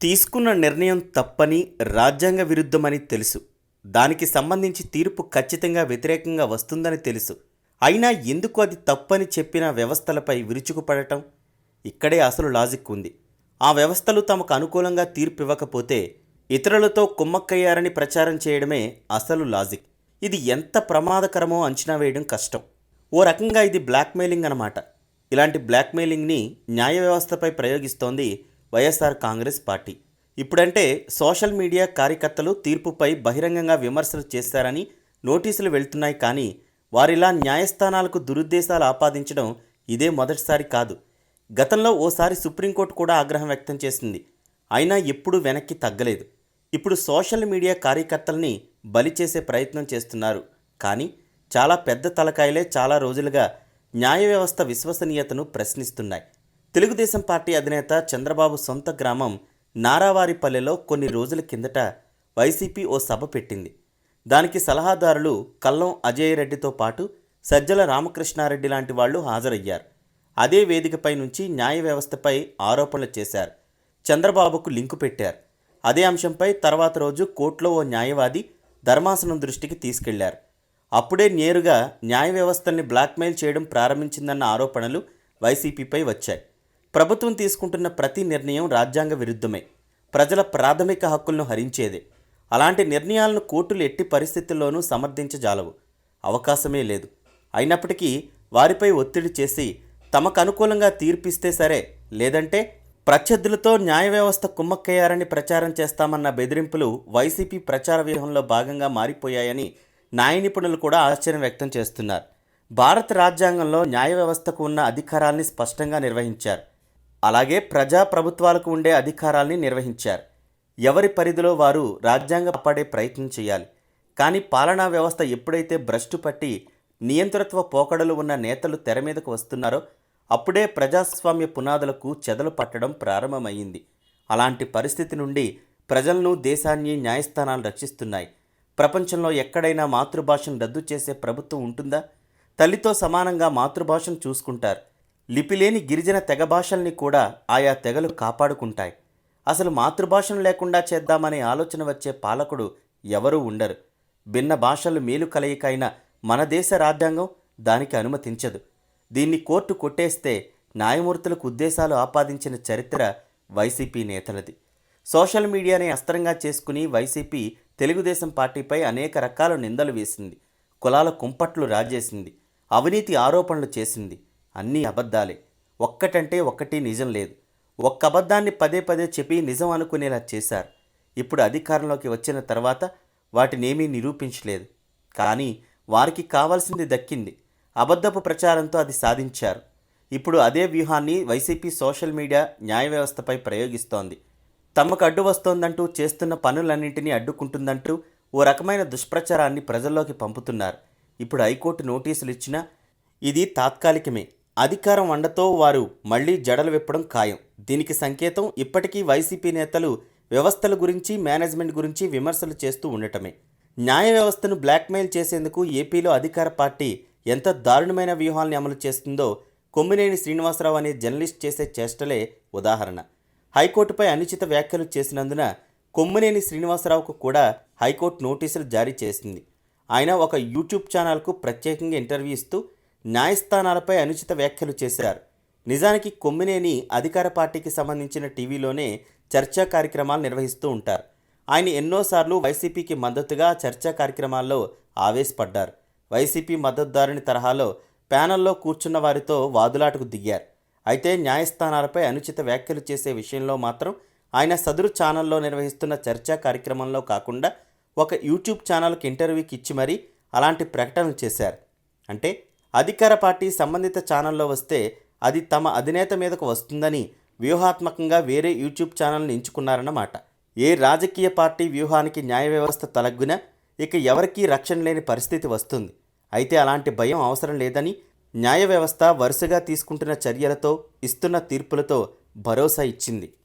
తీసుకున్న నిర్ణయం తప్పని రాజ్యాంగ విరుద్ధమని తెలుసు. దానికి సంబంధించి తీర్పు ఖచ్చితంగా వ్యతిరేకంగా వస్తుందని తెలుసు. అయినా ఎందుకు అది తప్పని చెప్పిన వ్యవస్థలపై విరుచుకుపడటం? ఇక్కడే అసలు లాజిక్ ఉంది. ఆ వ్యవస్థలు తమకు అనుకూలంగా తీర్పు ఇవ్వకపోతే ఇతరులతో కుమ్మక్కయ్యారని ప్రచారం చేయడమే అసలు లాజిక్. ఇది ఎంత ప్రమాదకరమో అంచనా వేయడం కష్టం. ఓ రకంగా ఇది బ్లాక్మెయిలింగ్ అన్నమాట. ఇలాంటి బ్లాక్మెయిలింగ్ని న్యాయ వ్యవస్థపై ప్రయోగిస్తోంది వైఎస్ఆర్ కాంగ్రెస్ పార్టీ. ఇప్పుడంటే సోషల్ మీడియా కార్యకర్తలు తీర్పుపై బహిరంగంగా విమర్శలు చేశారని నోటీసులు వెళ్తున్నాయి కానీ వారిలా న్యాయస్థానాలకు దురుద్దేశాలు ఆపాదించడం ఇదే మొదటిసారి కాదు. గతంలో ఓసారి సుప్రీంకోర్టు కూడా ఆగ్రహం వ్యక్తం చేసింది. అయినా ఎప్పుడూ వెనక్కి తగ్గలేదు. ఇప్పుడు సోషల్ మీడియా కార్యకర్తల్ని బలి చేసే ప్రయత్నం చేస్తున్నారు. కానీ చాలా పెద్ద తలకాయలే చాలా రోజులుగా న్యాయ వ్యవస్థ విశ్వసనీయతను ప్రశ్నిస్తున్నాయి. తెలుగుదేశం పార్టీ అధినేత చంద్రబాబు సొంత గ్రామం నారావారిపల్లెలో కొన్ని రోజుల కిందట వైసీపీ ఓ సభ పెట్టింది. దానికి సలహాదారులు కల్లం అజయ్ రెడ్డితో పాటు సజ్జల రామకృష్ణారెడ్డి లాంటి వాళ్ళు హాజరయ్యారు. అదే వేదికపై నుంచి న్యాయ వ్యవస్థపై ఆరోపణలు చేశారు. చంద్రబాబుకు లింకు పెట్టారు. అదే అంశంపై తర్వాత రోజు కోర్టులో ఓ న్యాయవాది ధర్మాసనం దృష్టికి తీసుకెళ్ళారు. అప్పుడే నేరుగా న్యాయ వ్యవస్థల్ని బ్లాక్మెయిల్ చేయడం ప్రారంభించిందన్న ఆరోపణలు వైసీపీపై వచ్చాయి. ప్రభుత్వం తీసుకుంటున్న ప్రతి నిర్ణయం రాజ్యాంగ విరుద్ధమే. ప్రజల ప్రాథమిక హక్కులను హరించేదే. అలాంటి నిర్ణయాలను కోర్టులు ఎట్టి పరిస్థితుల్లోనూ సమర్థించజాలవు. అవకాశమే లేదు. అయినప్పటికీ వారిపై ఒత్తిడి చేసి తమకు అనుకూలంగా తీర్పిస్తే సరే లేదంటే ప్రత్యర్థులతో న్యాయ వ్యవస్థ కుమ్మక్కయ్యారని ప్రచారం చేస్తామన్న బెదిరింపులు వైసీపీ ప్రచార వ్యూహంలో భాగంగా మారిపోయాయని న్యాయ నిపుణులు కూడా ఆశ్చర్యం వ్యక్తం చేస్తున్నారు. భారత రాజ్యాంగంలో న్యాయ వ్యవస్థకు ఉన్న అధికారాల్ని స్పష్టంగా నిర్వహించారు. అలాగే ప్రజా ప్రభుత్వాలకు ఉండే అధికారాల్ని నిర్వహించారు. ఎవరి పరిధిలో వారు రాజ్యాంగ పడే ప్రయత్నం చేయాలి. కానీ పాలనా వ్యవస్థ ఎప్పుడైతే భ్రష్టు పట్టి నియంతృత్వ పోకడలు ఉన్న నేతలు తెర మీదకు వస్తున్నారో అప్పుడే ప్రజాస్వామ్య పునాదులకు చెదలు పట్టడం ప్రారంభమైంది. అలాంటి పరిస్థితి నుండి ప్రజలను దేశాన్ని న్యాయస్థానాలు రక్షిస్తున్నాయి. ప్రపంచంలో ఎక్కడైనా మాతృభాషను రద్దు చేసే ప్రభుత్వం ఉంటుందా? తల్లితో సమానంగా మాతృభాషను చూసుకుంటారు. లిపిలేని గిరిజన తెగ భాషల్ని కూడా ఆయా తెగలు కాపాడుకుంటాయి. అసలు మాతృభాషను లేకుండా చేద్దామనే ఆలోచన వచ్చే పాలకుడు ఎవరూ ఉండరు. భిన్న భాషలు మేలు కలయిక అయిన మన దేశ రాజ్యాంగం దానికి అనుమతించదు. దీన్ని కోర్టు కొట్టేస్తే న్యాయమూర్తులకు ఉద్దేశాలు ఆపాదించిన చరిత్ర వైసీపీ నేతలది. సోషల్ మీడియాని అస్త్రంగా చేసుకుని వైసీపీ తెలుగుదేశం పార్టీపై అనేక రకాల నిందలు వేసింది. కులాల కుంపట్లు రాజేసింది. అవినీతి ఆరోపణలు చేసింది. అన్నీ అబద్ధాలే. ఒక్కటంటే ఒక్కటి నిజం లేదు. ఒక్క అబద్ధాన్ని పదే పదే చెప్పి నిజం అనుకునేలా చేశారు. ఇప్పుడు అధికారంలోకి వచ్చిన తర్వాత వాటినేమీ నిరూపించలేదు. కానీ వారికి కావాల్సింది దక్కింది. అబద్ధపు ప్రచారంతో అది సాధించారు. ఇప్పుడు అదే వ్యూహాన్ని వైసీపీ సోషల్ మీడియా న్యాయ వ్యవస్థపై ప్రయోగిస్తోంది. తమకు అడ్డు వస్తోందంటూ చేస్తున్న పనులన్నింటినీ అడ్డుకుంటుందంటూ ఓ రకమైన దుష్ప్రచారాన్ని ప్రజల్లోకి పంపుతున్నారు. ఇప్పుడు హైకోర్టు నోటీసులు ఇచ్చినా ఇది తాత్కాలికమే. అధికారం వండతో వారు మళ్ళీ జడలు విప్పడం ఖాయం. దీనికి సంకేతం ఇప్పటికీ వైసీపీ నేతలు వ్యవస్థల గురించి మేనేజ్మెంట్ గురించి విమర్శలు చేస్తూ ఉండటమే. న్యాయ వ్యవస్థను బ్లాక్మెయిల్ చేసేందుకు ఏపీలో అధికార పార్టీ ఎంత దారుణమైన వ్యూహాల్ని అమలు చేస్తుందో కొమ్మినేని శ్రీనివాసరావు అనే జర్నలిస్ట్ చేసే చేష్టలే ఉదాహరణ. హైకోర్టుపై అనుచిత వ్యాఖ్యలు చేసినందున కొమ్మినేని శ్రీనివాసరావుకు కూడా హైకోర్టు నోటీసులు జారీ చేసింది. ఆయన ఒక యూట్యూబ్ ఛానల్కు ప్రత్యేకంగా ఇంటర్వ్యూ ఇస్తూ న్యాయస్థానాలపై అనుచిత వ్యాఖ్యలు చేశారు. నిజానికి కొమ్మినేని అధికార పార్టీకి సంబంధించిన టీవీలోనే చర్చా కార్యక్రమాలు నిర్వహిస్తూ ఉంటారు. ఆయన ఎన్నోసార్లు వైసీపీకి మద్దతుగా చర్చా కార్యక్రమాల్లో ఆవేశపడ్డారు. వైసీపీ మద్దతుదారుని తరహాలో ప్యానెల్లో కూర్చున్న వారితో వాదులాటకు దిగారు. అయితే న్యాయస్థానాలపై అనుచిత వ్యాఖ్యలు చేసే విషయంలో మాత్రం ఆయన సదురు ఛానల్లో నిర్వహిస్తున్న చర్చా కార్యక్రమంలో కాకుండా ఒక యూట్యూబ్ ఛానల్కి ఇంటర్వ్యూకి ఇచ్చి మరీ అలాంటి ప్రకటనలు చేశారు. అంటే అధికార పార్టీ సంబంధిత ఛానల్లో వస్తే అది తమ అధినేత మీదకు వస్తుందని వ్యూహాత్మకంగా వేరే యూట్యూబ్ ఛానల్ని ఎంచుకున్నారన్నమాట. ఏ రాజకీయ పార్టీ వ్యూహానికి న్యాయ వ్యవస్థ తలగ్గునా? ఇక ఎవరికీ రక్షణ లేని పరిస్థితి వస్తుంది. అయితే అలాంటి భయం అవసరం లేదని న్యాయ వ్యవస్థ వరుసగా తీసుకుంటున్న చర్యలతో ఇస్తున్న తీర్పులతో భరోసా ఇచ్చింది.